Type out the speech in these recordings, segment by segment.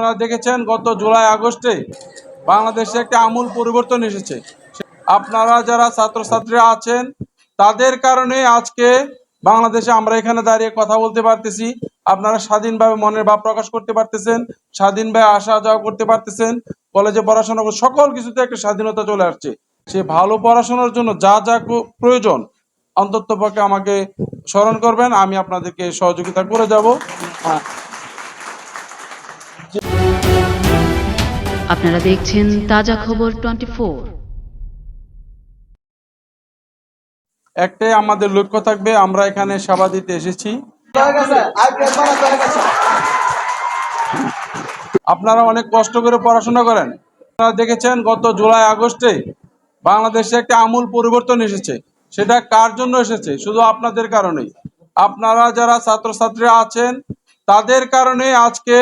আপনারা দেখেছেন গত জুলাই, আগস্টে বাংলাদেশে একটা আমূল পরিবর্তন এসেছে। আপনারা যারা ছাত্রছাত্রীরা আছেন, তাদের কারণে আজকে বাংলাদেশে আমরা এখানে দাঁড়িয়ে কথা বলতে পারতেছি। আপনারা স্বাধীনভাবে মনের ভাব প্রকাশ করতে পারতেছেন, স্বাধীনভাবে আসা যাওয়া করতে পারতেছেন, কলেজে পড়াশোনা সকল কিছুতে একটা স্বাধীনতা চলে আসছে। সে ভালো পড়াশোনার জন্য যা যা প্রয়োজন অন্তত পক্ষে আমাকে স্মরণ করবেন, আমি আপনাদেরকে সহযোগিতা করে যাব। আপনারা দেখছেন তাজা খবর টোয়েন্টি একটাই আমাদের লক্ষ্য থাকবে, আমরা এখানে সেবা দিতে এসেছি। আপনারা অনেক কষ্ট করে পড়াশোনা করেন। আপনারা দেখেছেন, গত জুলাই, আগস্টে বাংলাদেশে একটা আমূল পরিবর্তন এসেছে। সেটা কার জন্য এসেছে? শুধু আপনাদের কারণেই। আপনারা যারা ছাত্রছাত্রীরা আছেন, তাদের কারণে আজকে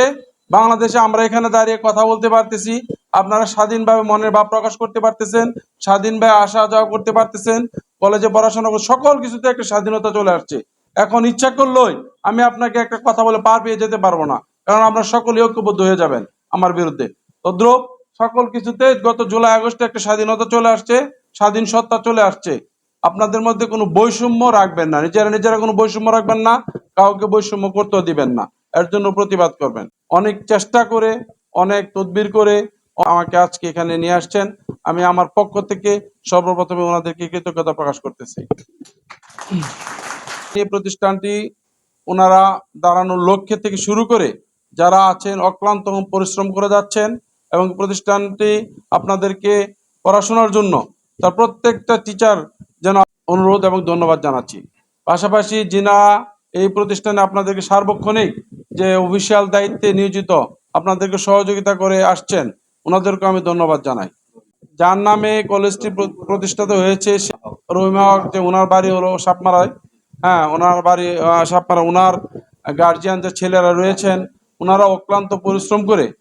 বাংলাদেশে আমরা এখানে দাঁড়িয়ে কথা বলতে পারতেছি। আপনারা স্বাধীনভাবে মনের ভাব প্রকাশ করতে পারতেছেন, স্বাধীনভাবে আসা যাওয়া করতে পারতেছেন, কলেজে পড়াশোনা করে সকল কিছুতে একটা স্বাধীনতা চলে আসছে। এখন ইচ্ছা করলেই আমি আপনাকে একটা কথা বলে পার পেয়ে যেতে পারব না, কারণ আপনারা সকলে ঐক্যবদ্ধ হয়ে যাবেন আমার বিরুদ্ধে। তদ্রুপ সকল কিছুতে গত জুলাই, আগস্টে একটা স্বাধীনতা চলে আসছে, স্বাধীন সত্তা চলে আসছে। আপনাদের মধ্যে কোনো বৈষম্য রাখবেন না, নিজেরা নিজেরা কোনো বৈষম্য রাখবেন না, কাউকে বৈষম্য করতেও দিবেন না। এর জন্য প্রতিবাদ করবেন। অনেক চেষ্টা করে, অনেক তদবির করে আমাকে আজকে এখানে নিয়ে আসছেন। আমি আমার পক্ষ থেকে সর্বপ্রথমে ওনাদেরকে কৃতজ্ঞতা প্রকাশ করতেছি। এই প্রতিষ্ঠানটি ওনারা দাঁড়ানোর লক্ষ্যে থেকে শুরু করে যারা আছেন, অক্লান্ত পরিশ্রম করে যাচ্ছেন এবং প্রতিষ্ঠানটি আপনাদেরকে পড়াশোনার জন্য তার প্রত্যেকটা টিচার যেন অনুরোধ এবং ধন্যবাদ জানাচ্ছি। পাশাপাশি যিনা এই প্রতিষ্ঠানে আপনাদেরকে সার্বক্ষণিক যে অফিসিয়াল দায়িত্বে নিয়োজিত, আপনাদেরকে সহযোগিতা করে আসছেন ওনাদেরকে আমি ধন্যবাদ জানাই। যার নামে কলেজটি প্র- প্রতিষ্ঠিত হয়েছে রহিমা যে ওনার বাড়ি হলো সাপমারায়। হ্যাঁ ওনার বাড়ি সাপমারা, ওনার গার্জিয়ান যে ছেলেরা রয়েছেন, ওনারা অক্লান্ত পরিশ্রম করে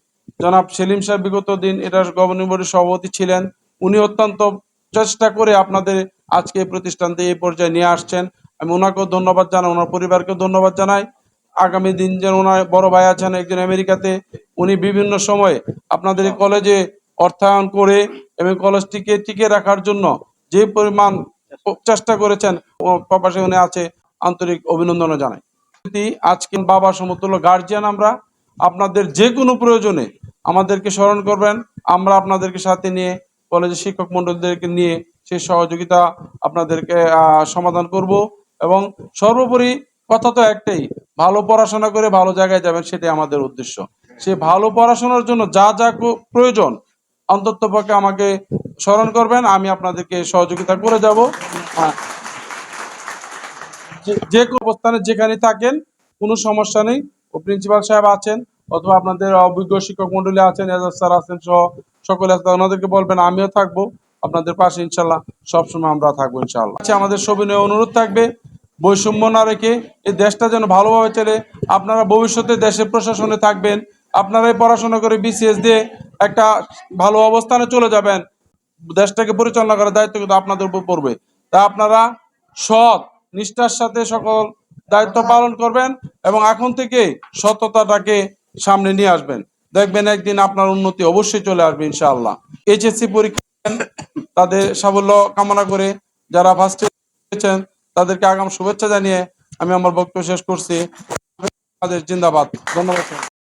জনাব সেলিম সাহেব বিগত দিন এটার গভর্নিং বডির সভাপতি ছিলেন। উনি অত্যন্ত চেষ্টা করে আপনাদের আজকে এই প্রতিষ্ঠানতে এই পর্যায়ে নিয়ে আসছেন। আমি ওনাকেও ধন্যবাদ জানাই, ওনার পরিবারকেও ধন্যবাদ জানাই। আগামী দিন যেন ওনার বড় ভাই আছেন একজন আমেরিকাতে, উনি বিভিন্ন সময়ে আপনাদের কলেজে অর্থায়ন করে এবং কলেজটিকে টিকে রাখার জন্য যে পরিমাণ চেষ্টা করেছেন প্রবাসে উনি আছে, আন্তরিক অভিনন্দন জানাই। আজকে বাবা সমতুল্য গার্জিয়ান আমরা। আপনাদের যে কোনো প্রয়োজনে আমাদেরকে স্মরণ করবেন। আমরা আপনাদেরকে সাথে নিয়ে কলেজের শিক্ষক মন্ডলীদেরকে নিয়ে সেই সহযোগিতা আপনাদেরকে সমাধান করব এবং সর্বোপরি কথা তো একটাই, ভালো পড়াশোনা করে ভালো জায়গায় যাবেন সেটাই আমাদের উদ্দেশ্য। সে ভালো পড়াশোনার জন্য যা যা প্রয়োজন, অন্তত পক্ষে আমাকে স্মরণ করবেন, আমি আপনাদেরকে সহযোগিতা করে যাব। যে- অবস্থানে যেখানে থাকেন, কোনো সমস্যা নেই, ও প্রিন্সিপাল সাহেব আছেন, অথবা আপনাদের অভিজ্ঞ শিক্ষক মন্ডলী আছেন, এজাজ স্যার আছেন সহ সকলে আছেন ওনাদেরকে বলবেন, আমিও থাকব। আপনাদের পাশে ইনশাল্লাহ সবসময় আমরা থাকব ইনশাল্লাহ। আচ্ছা আমাদের সবিনয় অনুরোধ থাকবে। বৈষম্য না রেখে এই দেশটা যেন ভালোভাবে চলে। আপনারা ভবিষ্যতে দেশের প্রশাসনে থাকবেন, আপনারাই পড়াশোনা করে বিসিএস দিয়ে একটা ভালো অবস্থানে চলে যাবেন। দেশটাকে পরিচালনা করার দায়িত্ব কিন্তু আপনাদের উপর পড়বে। তা আপনারা সৎ, নিষ্ঠার সাথে সকল দায়িত্ব পালন করবেন এবং এখন থেকে সততাটাকে সামনে নিয়ে আসবেন। দেখবেন একদিন আপনার উন্নতি অবশ্যই চলে আসবে ইনশাআল্লাহ। এইচএসসি পরীক্ষা তাদের সাফল্য কামনা করে যারা ফার্স্ট তাদেরকে আগাম শুভেচ্ছা জানিয়ে আমি আমার বক্তব্য শেষ করছি। জিন্দাবাদ। ধন্যবাদ